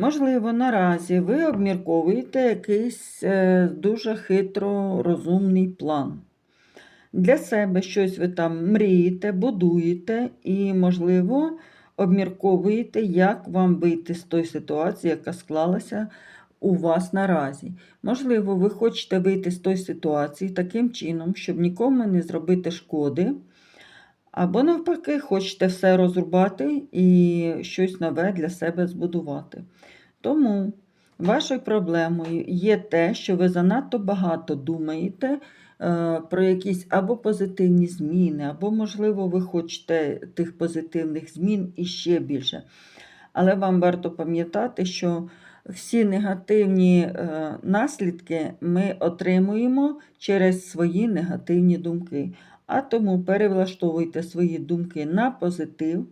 Можливо, наразі ви обмірковуєте якийсь е, дуже хитро розумний план. Для себе щось ви там мрієте, будуєте і, можливо, обмірковуєте, як вам вийти з тої ситуації, яка склалася у вас наразі. Можливо, ви хочете вийти з тої ситуації таким чином, щоб нікому не зробити шкоди. Або навпаки, хочете все розрубати і щось нове для себе збудувати. Тому вашою проблемою є те, що ви занадто багато думаєте е, про якісь або позитивні зміни, або, можливо, ви хочете тих позитивних змін і ще більше. Але вам варто пам'ятати, що всі негативні е, наслідки ми отримуємо через свої негативні думки. А тому перевлаштовуйте свої думки на позитив,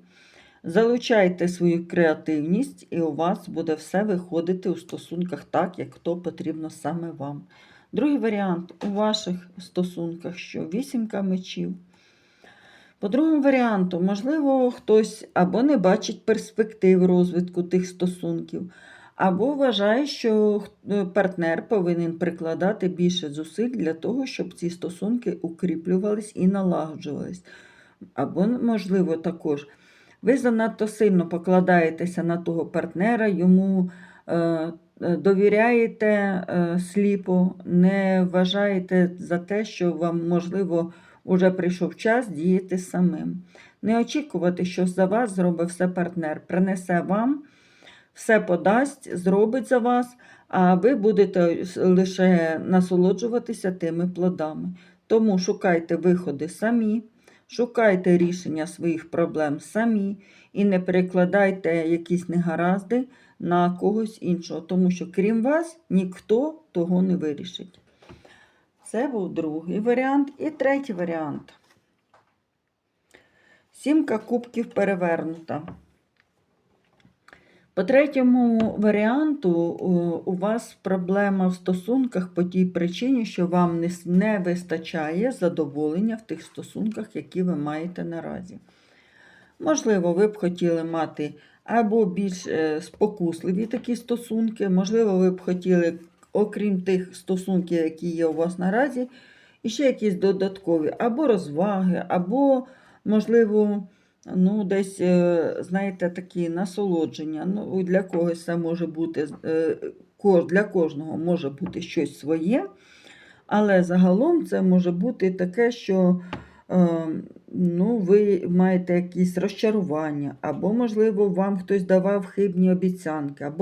залучайте свою креативність, і у вас буде все виходити у стосунках так, як то потрібно саме вам. Другий варіант у ваших стосунках, що вісімка мечів. По другому варіанту, можливо, хтось або не бачить перспектив розвитку тих стосунків, або вважає, що е, партнер повинен прикладати більше зусиль для того, щоб ці стосунки укріплювались і налагоджувались. Або, можливо, також ви занадто сильно покладаєтеся на того партнера, йому е, е, довіряєте сліпо, не вважаєте за те, що вам, можливо, уже прийшов час діяти самим. Не очікувати, що за вас зробить все партнер, принесе вам все подасть, зробить за вас, а ви будете лише насолоджуватися тими плодами. Тому шукайте виходи самі, шукайте рішення своїх проблем самі і не перекладайте якісь негаразди на когось іншого, тому що крім вас ніхто того не вирішить. Це був другий варіант. І третій варіант. Сімка кубків перевернута. По третьому варіанту у вас проблема в стосунках по тій причині, що вам не, не вистачає задоволення в тих стосунках, які ви маєте наразі. Можливо, ви б хотіли мати або більш е, спокусливі такі стосунки, можливо, ви б хотіли, окрім тих стосунків, які є у вас наразі, і ще якісь додаткові, або розваги, або, можливо, ну, десь, е, знаєте, такі насолодження. Ну, Для когось це може бути, е, для кожного може бути щось своє, але загалом це може бути таке, що е, ну, ви маєте якісь розчарування, або, можливо, вам хтось давав хибні обіцянки, або